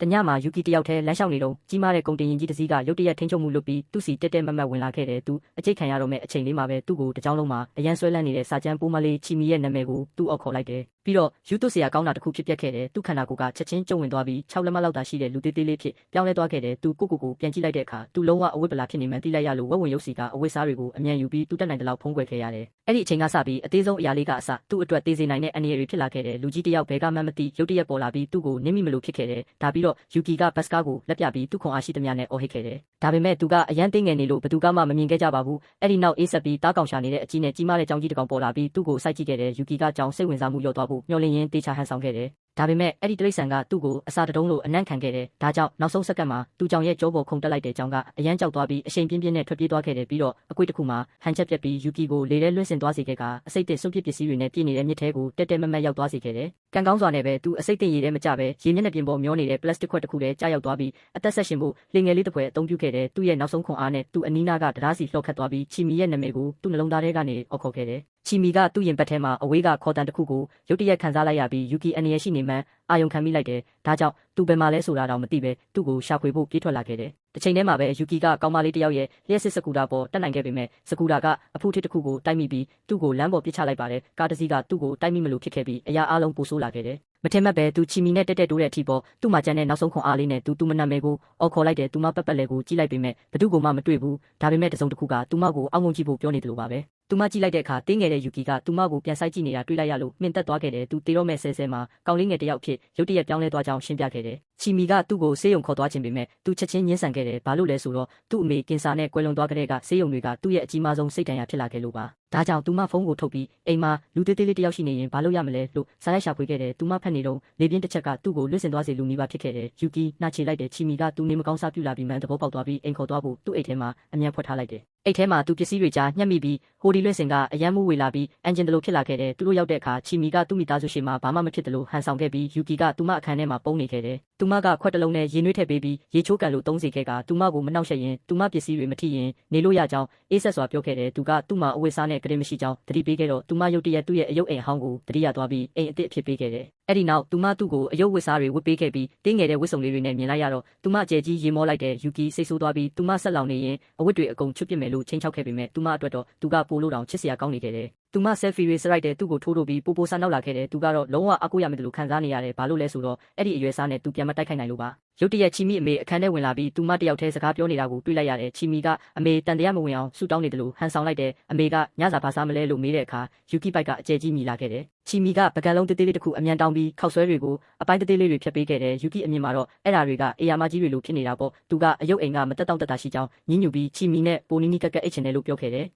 တညမှာယူကီတယောက်တည်းလမ်းလျှောက်နေတော့ကြီးမားတဲ့ကုန်တင်ရင်ကြီးတစ်စီးကရုတ်တရက်ထိန်းချုပ်မှုလုပ်ပြီးသူ့စီတက်တက်မတ်မတ်ဝင်လာခဲ့တယ်သူအကျိတ်ခံရတော့မဲ့အချိန်လေးမှာပဲသူ့ကိုတကြောင်လုံးမှာအရန်ဆွဲလန်းနေတဲ့စာချမ်းပိုးမလေးချီမီရဲ့နာမည်ကိုသူ့အောက်ခေါ်လိုက်တယ်ပြီးတော့ယူတုဆရာကောင်းတာတစ်ခုဖြစ်ပျက်ခဲ့တယ်သူ့ခန္ဓာကိုယ်ကချက်ချင်းကျုံဝင်သွားပြီး6လက်မလောက်သာရှိတဲ့လူသေးသေးလေးဖြစ်ပြောင်းလဲသွားခဲ့တယ်သူကိုကိုကိုပြန်ကြည့်လိုက်တဲ့အခါသူလုံးဝအဝတ်ပလာဖြစ်နေမှန်းသိလိုက်ရလို့ဝက်ဝင်ရုပ်စီကအဝတ်စားတွေကိုအမြန်ယူပြီးသူတက်နိုင်တဲ့လောက်ဖုံးကွယ်ခဲ့ရတယ်အဲ့ဒီအချိန်ကစပြီးအသေးဆုံးအရာလေးကအစသူ့အတွက်သေးစေနိုင်တဲ့အနေအရတွေဖြစ်လာခဲ့တယ်လူကြီးတစ်ယောက်ဘဲကမှမသိရုတ်တရက်ပေါ်လာပြီးသူ့ကိုနင်းမိမလို့ဖြစ်ခဲ့တယ်ဒါပြီးတော့ယူကီကဘတ်စကားကိုလက်ပြပြီးသူ့ခွန်အားရှိသမျှနဲ့အော်ဟစ်ခဲ့တယ်ဒါပေမဲ့သူကအရန်သိငယ်နေလို့ဘသူကမှမမြင်ခဲ့ကြပါဘူးအဲ့ဒီနောက်အေးဆက်ပြီးတားကောင်ရှာနေတဲ့အကြီးနဲ့ကြီးမားတဲ့ကြောင်ကြီးတစ်ကောင်ပေါ်လာပြီးသူ့ကိုစိုက်ကြည့်ခဲ့တယ်ယူကီကကြောင်စိတ်ဝင်စားမှုလျော့သွားဖို့မျှော်လင့်ရင်းတေချာဟန်ဆောင်ခဲ့တယ်ဒါပေမဲ့အဲ့ဒီတရိษံကသူ့ကိုအစာတတုံးလိုအနံ့ခံခဲ့တယ်။ဒါကြောင့်နောက်ဆုံးစက္ကန့်မှာသူကြောင်ရဲ့ကြောပေါ်ခုန်တက်လိုက်တဲ့ကြောင်ကအရန်ကြောက်သွားပြီးအရှိန်ပြင်းပြင်းနဲ့ထွက်ပြေးသွားခဲ့တယ်ပြီးတော့အကွေ့တစ်ခုမှာဟန်ချက်ပြက်ပြီးယူကီကိုလေထဲလွှင့်စင်သွားစေခဲ့ကအစိတ်တစ်စွန့်ပစ်ပစ္စည်းတွေနဲ့ပြည့်နေတဲ့မြစ်ထဲကိုတက်တက်မတ်မတ်ရောက်သွားစေခဲ့တယ်။ ကံကောင်းစွာနဲ့ပဲသူအစိတ်တင်ရည်ထဲမကျပဲရေမျက်နှာပြင်ပေါ်မျောနေတဲ့ပလတ်စတစ်ခွက်တစ်ခုထဲကျရောက်သွားပြီးအသက်ဆက်ရှင်ဖို့လေငယ်လေးတစ်ဖွဲအသုံးပြုခဲ့တယ်။သူ့ရဲ့နောက်ဆုံးခွန်အားနဲ့သူ့အနီးနားကတရားစီလှော့ခတ်သွားပြီးချီမီရဲ့နာမည်ကိုသူ့နှလုံးသားထဲကနေအော်ခေါ်ခဲ့တယ်။ချီမီကသူ့ရင်ပတ်ထဲမှာအဝေးကခေါ်တန်တစ်ခုကိုရုတ်တရက်ခံစားလိုက်ရပြီးယူကီအနေရရှိနေမှန်းအာယုံခံမိလိုက်တယ်။ဒါကြောင့်သူဘယ်မှာလဲဆိုတာတော့မသိပဲသူ့ကိုရှာဖွေဖို့ပြေးထွက်လာခဲ့တယ်။တစ်ချိန်တည်းမှာပဲယူကီကကောင်မလေးတစ်ယောက်ရဲ့လျှက်စစ်စကူတာပေါ်တက်နိုင်ခဲ့ပေမဲ့စကူတာကအဖူးထစ်တစ်ခုကိုတိုက်မိပြီးသူ့ကိုလမ်းပေါ်ပစ်ချလိုက်ပါတယ်။ကားတစ်စီးကသူ့ကိုတိုက်မိမလို့ဖြစ်ခဲ့ပြီးအရာအလုံးပိုဆိုးလာခဲ့တယ်။မထင်မှတ်ပဲသူချီမီနဲ့တက်တက်တိုးတဲ့အထိပေါ်သူ့မှာကျန်တဲ့နောက်ဆုံးခွန်အားလေးနဲ့သူသူမနာမဲကိုအော်ခေါ်လိုက်တယ်သူမပက်ပက်လဲကိုကြည့်လိုက်ပေမဲ့ဘသူ့ကိုမှမတွေ့ဘူးဒါပေမဲ့တစုံတစ်ခုကသူမကိုအောက်ငုံကြည့်ဖို့ပြောနေတယ်လို့ပါပဲသူမကြည့်လိုက်တဲ့အခါတင်းငယ်တဲ့ယူကီကသူမကိုပြန်ဆိုင်ကြည့်နေတာတွေ့လိုက်ရလို့မှင်သက်သွားခဲ့တယ်သူတေတော့မဲ့ဆဲဆဲမှာကောင်းလေးငယ်တစ်ယောက်ဖြစ်ရုတ်တရက်ပြောင်းလဲသွားကြောင်းရှင်းပြခဲ့တယ် ချီမီကသူ့ကိုဆေးရုံခေါ်သွားခြင်းပေမဲ့သူချက်ချင်းညှင်းဆန်ခဲ့တယ်ဘာလို့လဲဆိုတော့သူ့အမေကင်ဆာနဲ့ကွယ်လွန်သွားကြတဲ့ကဆေးရုံတွေကသူ့ရဲ့အကြီးမားဆုံးစိတ်ဒဏ်ရာဖြစ်လာခဲ့လို့ပါဒါကြောင့်သူမဖုန်းကိုထုတ်ပြီးအိမ်မှာလူသေးသေးလေးတယောက်ရှိနေရင်ဘာလို့ရမလဲလို့စားလိုက်ရှာဖွေခဲ့တယ်သူမဖက်နေတော့လေပြင်းတစ်ချက်ကသူ့ကိုလွတ်စင်သွားစေလူနီးပါဖြစ်ခဲ့တယ်ယူကီနှာချေလိုက်တယ်ချီမီကသူနေမကောင်းစားပြူလာပြီးမှန်သဘောပေါက်သွားပြီးအိမ်ခေါ်သွားဖို့သူ့အိတ်ထဲမှာအမြန်ဖွက်ထားလိုက်တယ်အိတ်ထဲမှာသူပစ္စည်းတွေကြားညှက်မိပြီးဟိုဒီလွင့်စင်ကအယမ်းမှုဝေလာပြီးအန်ဂျင်တလိုဖြစ်လာခဲ့တယ်သူတို့ရောက်တဲ့အခါချီမီကသူ့မိသားစုရှိမှဘာမှမဖြစ်တယ်လို့ဟန်ဆောင်ခဲ့ပြီးယူကီကသူမအခန်းထဲမှာပုံနေခဲ့တယ်သူမကခွက်တလုံးနဲ့ရေနွေးထည့်ပေးပြီးရေချိုးကန်လို့သုံးစေခဲ့ကသူမကိုမနှောက်ယှက်ရင်သူမပစ္စည်းတွေမထိရင်နေလို့ရကြောင်းအေးဆက်စွာပြောခဲ့တယ်သူကသူ့မှာအဝတ်စားနဲ့ကလေးမရှိကြောင်းတတိပေးခဲ့တော့သူမရုတ်တရက်သူ့ရဲ့အယုတ်အိမ်ဟောင်းကိုတတိယသွားပြီးအိမ်အစ်စ်အဖြစ်ပေးခဲ့တယ် အဲ့ဒီနောက်သူမသူ့ကိုအယုတ်ဝတ်စားတွေဝတ်ပေးခဲ့ပြီးတင်းငယ်တဲ့ဝတ်စုံလေးတွေနဲ့မြင်လိုက်ရတော့သူမအကျယ်ကြီးရေမောလိုက်တဲ့ယူကီစိတ်ဆိုးသွားပြီးသူမဆက်လောင်နေရင်အဝတ်တွေအကုန်ချွတ်ပစ်မယ်လို့ချိန်ချောက်ခဲ့ပေမဲ့သူမအတွက်တော့သူကပိုလို့တောင်ချစ်စရာကောင်းနေခဲ့တယ်သူမဆယ်ဖီတွေစရိုက်တဲ့သူ့ကိုထိုးထုတ်ပြီးပိုပိုဆာနောက်လာခဲ့တယ်သူကတော့လုံးဝအကူရမယ်လို့ခံစားနေရတယ်ဘာလို့လဲဆိုတော့အဲ့ဒီအရွယ်စားနဲ့သူပြန်မတိုက်ခိုက်နိုင်လို့ပါရုတ်တရက်ချီမီအမေအခန်းထဲဝင်လာပြီးသူမတယောက်တည်းစကားပြောနေတာကိုတွေ့လိုက်ရတယ်ချီမီကအမေတန်တရားမဝင်အောင်ဆူတောင်းနေတယ်လို့ဟန်ဆောင်လိုက်တယ်အမေကညစာဘာစားမလဲလို့မေးတဲ့အခါယူကီပိုက်ကအကျယ်ကြီးမြည်လာခဲ့တယ်ချီမီကပကံလုံးတေးသေးလေးတစ်ခုအမြန်တောင်းပြီးခောက်ဆွဲတွေကိုအပိုင်းတေးသေးလေးတွေဖြတ်ပေးခဲ့တယ်ယူကီအမြင်မှာတော့အဲ့ဓာတွေကအေယာမကြီးတွေလိုဖြစ်နေတာပေါ့သူကအယုတ်အိမ်ကမတက်တောင့်တက်တာရှိကြောင်းညှဉ်းညူပြီးချီမီနဲ့ပိုနီနီကက်ကက်အိတ်ချင်တယ်လို့ပြောခဲ့တယ်